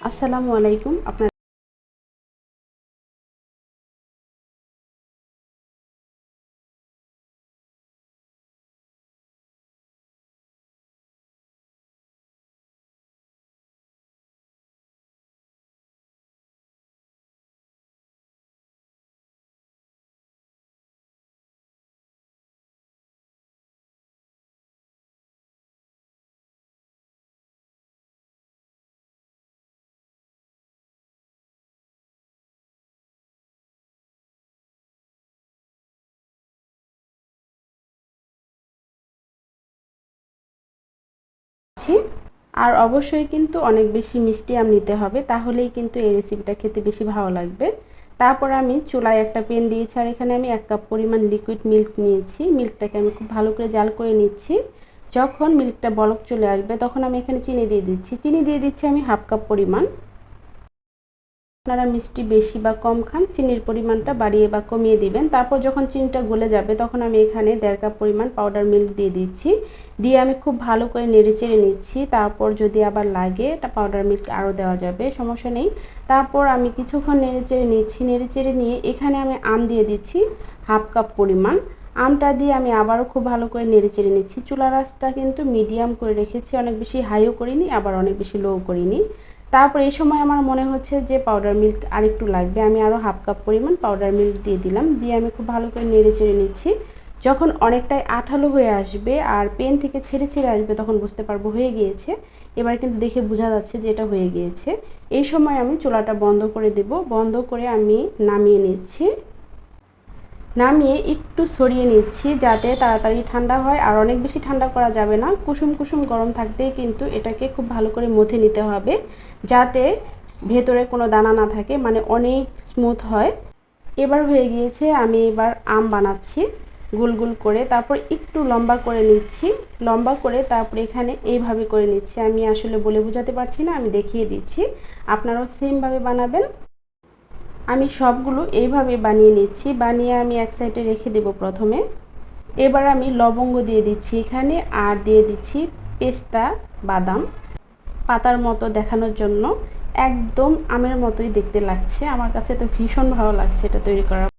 আসসালামু আলাইকুম। আপনার আর অবশ্যই কিন্তু অনেক বেশি মিষ্টি আম নিতে হবে, তাহলেই কিন্তু এই রেসিপিটা খেতে বেশি ভালো লাগবে। তারপর আমি চুলায় একটা পেন দিয়েছি আর এখানে আমি এক কাপ পরিমাণ লিকুইড মিল্ক নিয়েছি। মিল্কটাকে আমি খুব ভালো করে জাল করে নিচ্ছি। যখন মিল্কটা বলক চলে আসবে, তখন আমি এখানে চিনি দিয়ে দিচ্ছি। চিনি দিয়ে দিচ্ছি আমি হাফ কাপ পরিমাণ। আপনারা মিষ্টি বেশি বা কম খান, চিনির পরিমাণটা বাড়িয়ে বা কমিয়ে দিবেন। তারপর যখন চিনিটা গলে যাবে, তখন আমি এখানে দেড় কাপ পরিমাণ পাউডার মিল্ক দিয়ে দিচ্ছি। দিয়ে আমি খুব ভালো করে নেড়ে চেড়ে নিচ্ছি। তারপর যদি আবার লাগে এটা পাউডার মিল্ক আরও দেওয়া যাবে, সমস্যা নেই। তারপর আমি কিছুক্ষণ নেড়ে চেড়ে নিচ্ছি। নেড়ে চেড়ে নিয়ে এখানে আমি আম দিয়ে দিচ্ছি হাফ কাপ পরিমাণ। আমটা দিয়ে আমি আবারও খুব ভালো করে নেড়ে চেড়ে নিচ্ছি। চুলা রাসটা কিন্তু মিডিয়াম করে রেখেছি। অনেক বেশি হাইও করিনি, আবার অনেক বেশি লো করিনি। তারপর এই সময় আমার মনে হচ্ছে যে পাউডার মিল্ক আরেকটু লাগবে। আমি আরও হাফ কাপ পরিমাণ পাউডার মিল্ক দিয়ে দিলাম। দিয়ে আমি খুব ভালো করে নেড়ে চেড়ে নিচ্ছি। যখন অনেকটাই আঠালো হয়ে আসবে আর পেন থেকে ছেড়ে ছেড়ে আসবে তখন বুঝতে পারব হয়ে গিয়েছে। এবার কিন্তু দেখে বোঝা যাচ্ছে যে এটা হয়ে গিয়েছে। এই সময় আমি চোলাটা বন্ধ করে দেব। বন্ধ করে আমি নামিয়ে নিচ্ছি। নামিয়ে একটু সরিয়ে নিচ্ছি যাতে তাড়াতাড়ি ঠান্ডা হয়। আর অনেক বেশি ঠান্ডা করা যাবে না। কুসুম কুসুম গরম থাকতেই কিন্তু এটাকে খুব ভালো করে মথে নিতে হবে যাতে ভেতরে কোনো দানা না থাকে মানে অনেক স্মুথ হয়। এবার হয়ে গিয়েছে, আমি এবার আম বানাচ্ছি গোল গোল করে। তারপর একটু লম্বা করে নিচ্ছি। লম্বা করে তারপর এখানে এইভাবে করে নিচ্ছি। আমি আসলে বলে বোঝাতে পারছি না, আমি দেখিয়ে দিচ্ছি। আপনারাও সেমভাবে বানাবেন। আমি সবগুলো এইভাবে বানিয়ে নিচ্ছি। বানিয়ে আমি এক সাইডে রেখে দেব প্রথমে। এবার আমি লবঙ্গ দিয়ে দিচ্ছি এখানে আর দিয়ে দিচ্ছি পেস্তা, বাদাম। পাতার মতো দেখানোর জন্য। একদম আমের মতোই দেখতে লাগছে। আমার কাছে তো ভীষণ ভালো লাগছে এটা তৈরি করার।